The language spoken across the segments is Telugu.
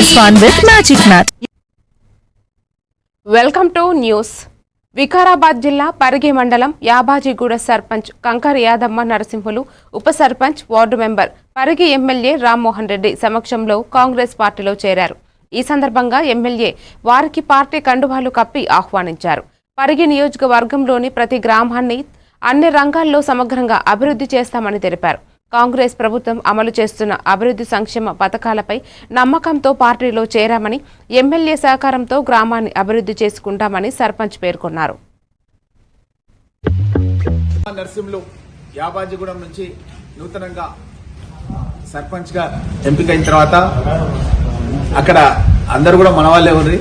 is fun with Magic Math. Welcome to news Vikarabad జిల్లా పరిగి మండలం యాబాజీగూడ సర్పంచ్ కంకర్ యాదమ్మ నరసింహులు ఉప sarpanch ward member Parigi MLA Rammohan Reddy సమక్షంలో కాంగ్రెస్ పార్టీలో చేరారు. ఈ సందర్భంగా ఎమ్మెల్యే వారికి పార్టీ కండువాలు కప్పి ఆహ్వానించారు. పరిగి నియోజకవర్గంలోని ప్రతి గ్రామాన్ని అన్ని రంగాల్లో సమగ్రంగా అభివృద్ధి చేస్తామని తెలిపారు. కాంగ్రెస్ ప్రభుత్వం అమలు చేస్తున్న అభివృద్ధి సంక్షేమ పథకాలపై నమ్మకంతో పార్టీలో చేరామని ఎమ్మెల్యే సహకారంతో గ్రామాన్ని అభివృద్ధి చేసుకుంటామని సర్పంచ్ పేర్కొన్నారు. నర్సింహులు యాబాజీగూడెం నుంచి నూతనంగా సర్పంచ్గా ఎంపికైన తర్వాత అక్కడ అందరు కూడా మన వాళ్ళే ఉంది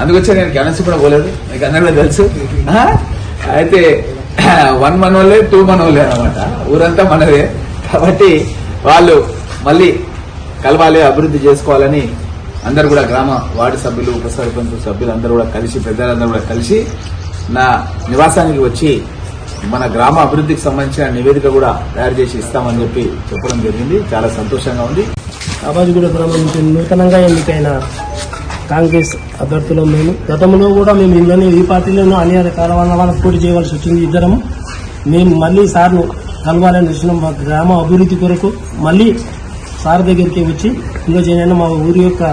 అందుకొచ్చే నేను గణేష్ కూడా పోలేదు మీకు అందరూ కూడా తెలుసు. అయితే వన్ మన వాళ్ళే టూ మన వాళ్ళే అనమాట ఊరంతా మనదే. కాబట్టి వాళ్ళు మళ్ళీ కలవాలి అభివృద్ధి చేసుకోవాలని అందరు కూడా గ్రామ వార్డు సభ్యులు ఉప సర్పంచ్ సభ్యులు అందరూ కూడా కలిసి పెద్దలందరూ కూడా కలిసి నా నివాసానికి వచ్చి మన గ్రామ అభివృద్ధికి సంబంధించిన నివేదిక కూడా తయారు చేసి ఇస్తామని చెప్పి చెప్పడం జరిగింది. చాలా సంతోషంగా ఉంది. ఆబాజిగూడ గ్రామం నుంచి నూతనంగా ఎన్నికైన కాంగ్రెస్ అభ్యర్థులు మేము. గతంలో కూడా మేము ఇందులోనే ఈ పార్టీలోనూ అనేక కారణాల వల్ల పోటీ చేయవలసి వచ్చింది. ఇద్దరము మేము మళ్ళీ సార్ను కలవాలని చూసినాం మా గ్రామ అభివృద్ధి కొరకు మళ్ళీ సార్ దగ్గరికి వచ్చి ఇందులో మా ఊరి యొక్క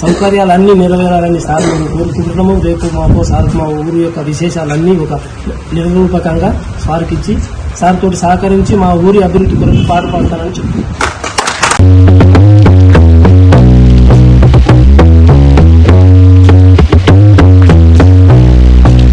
సౌకర్యాలన్నీ నెరవేరాలని సార్ మేము కోరుకుంటున్నాము. రేపు మాకు సార్ మా ఊరి యొక్క విశేషాలన్నీ ఒక నిరూపకంగా సార్కి ఇచ్చి సార్ తోటి సహకరించి మా ఊరి అభివృద్ధి కొరకు పాటుపడతానని చెప్తున్నాం.